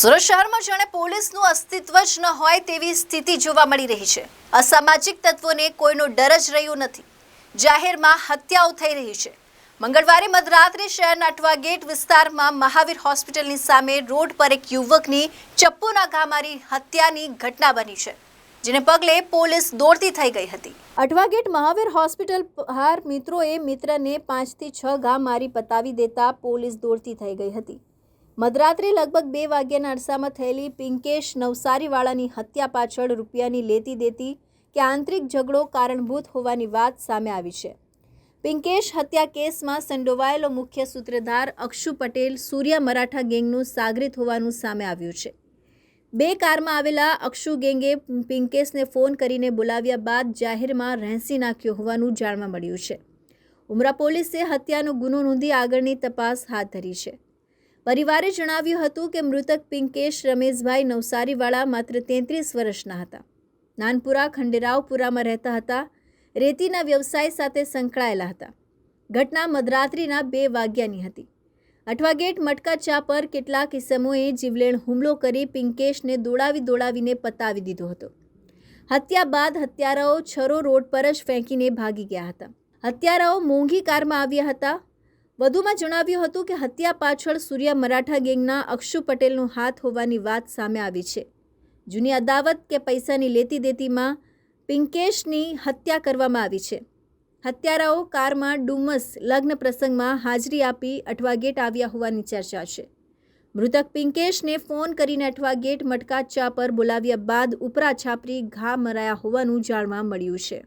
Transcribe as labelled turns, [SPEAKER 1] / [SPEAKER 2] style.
[SPEAKER 1] સુરત શહેરમાં જાણે પોલીસનું અસ્તિત્વ જ ન હોય તેવી સ્થિતિ જોવા મળી રહી છે. અસામાજિક તત્વોને કોઈનો ડર જ રહ્યો નથી. જાહેરમાં હત્યાઓ થઈ રહી છે. મંગળવારે મધરાત્રે શહેરના અટવા ગેટ વિસ્તારમાં મહાવીર હોસ્પિટલની સામે રોડ પર એક યુવકની ચપ્પુના ઘા મારી હત્યાની ઘટના બની છે, જેને પગલે પોલીસ દોડતી થઈ ગઈ હતી. અટવા ગેટ મહાવીર હોસ્પિટલ બહાર મિત્રોએ મિત્રને પાંચથી છ ઘા મારી પતાવી દેતા પોલીસ દોડતી થઈ ગઈ હતી. મધરાત્રે લગભગ બે વાગ્યાના અરસામાં થયેલી પિંકેશ નવસારીવાળાની હત્યા પાછળ રૂપિયાની લેતી દેતી કે આંતરિક ઝઘડો કારણભૂત હોવાની વાત સામે આવી છે. પિંકેશ હત્યા કેસમાં સંડોવાયેલો મુખ્ય સૂત્રધાર અક્ષુ પટેલ સૂર્યા મરાઠા ગેંગનું સાગરીત હોવાનું સામે આવ્યું છે. બે કારમાં આવેલા અક્ષુ ગેંગે પિંકેશને ફોન કરીને બોલાવ્યા બાદ જાહેરમાં રહેસી નાખ્યો હોવાનું જાણવા મળ્યું છે. ઉમરા પોલીસે હત્યાનો ગુનો નોંધી આગળની તપાસ હાથ ધરી છે. પરિવારે જણાવ્યું હતું કે મૃતક પિંકેશ રમેશભાઈ નવસારીવાળા માત્ર તેત્રીસ વર્ષના હતા. નાનપુરા, ખંડેરાવપુરામાં રહેતા હતા. રેતીના વ્યવસાય સાથે સંકળાયેલા હતા. ઘટના મધરાત્રિના બે વાગ્યાની હતી. અઠવાગેટ મટકા ચા પર કેટલાક ઇસમોએ જીવલેણ હુમલો કરી પિંકેશને દોડાવી દોડાવીને પતાવી દીધો હતો. હત્યા બાદ હત્યારાઓ છરો રોડ પર જ ફેંકીને ભાગી ગયા હતા. હત્યારાઓ મોંઘી કારમાં આવ્યા હતા. વધુમાં જણાવ્યું હતું કે હત્યા પાછળ સૂર્યા મરાઠા ગેંગના અક્ષુ પટેલનો હાથ હોવાની વાત સામે આવી છે. જૂની અદાવત કે પૈસાની લેતી દેતીમાં પિંકેશની હત્યા કરવામાં આવી છે. હત્યારાઓ કારમાં ડુમસ લગ્ન પ્રસંગમાં હાજરી આપી અઠવાગેટ આવ્યા હોવાની ચર્ચા છે. મૃતક પિંકેશને ફોન કરીને અઠવાગેટ મટકા ચા પર બોલાવ્યા બાદ ઉપરા છાપરી ઘા મરાયા હોવાનું જાણવા મળ્યું છે.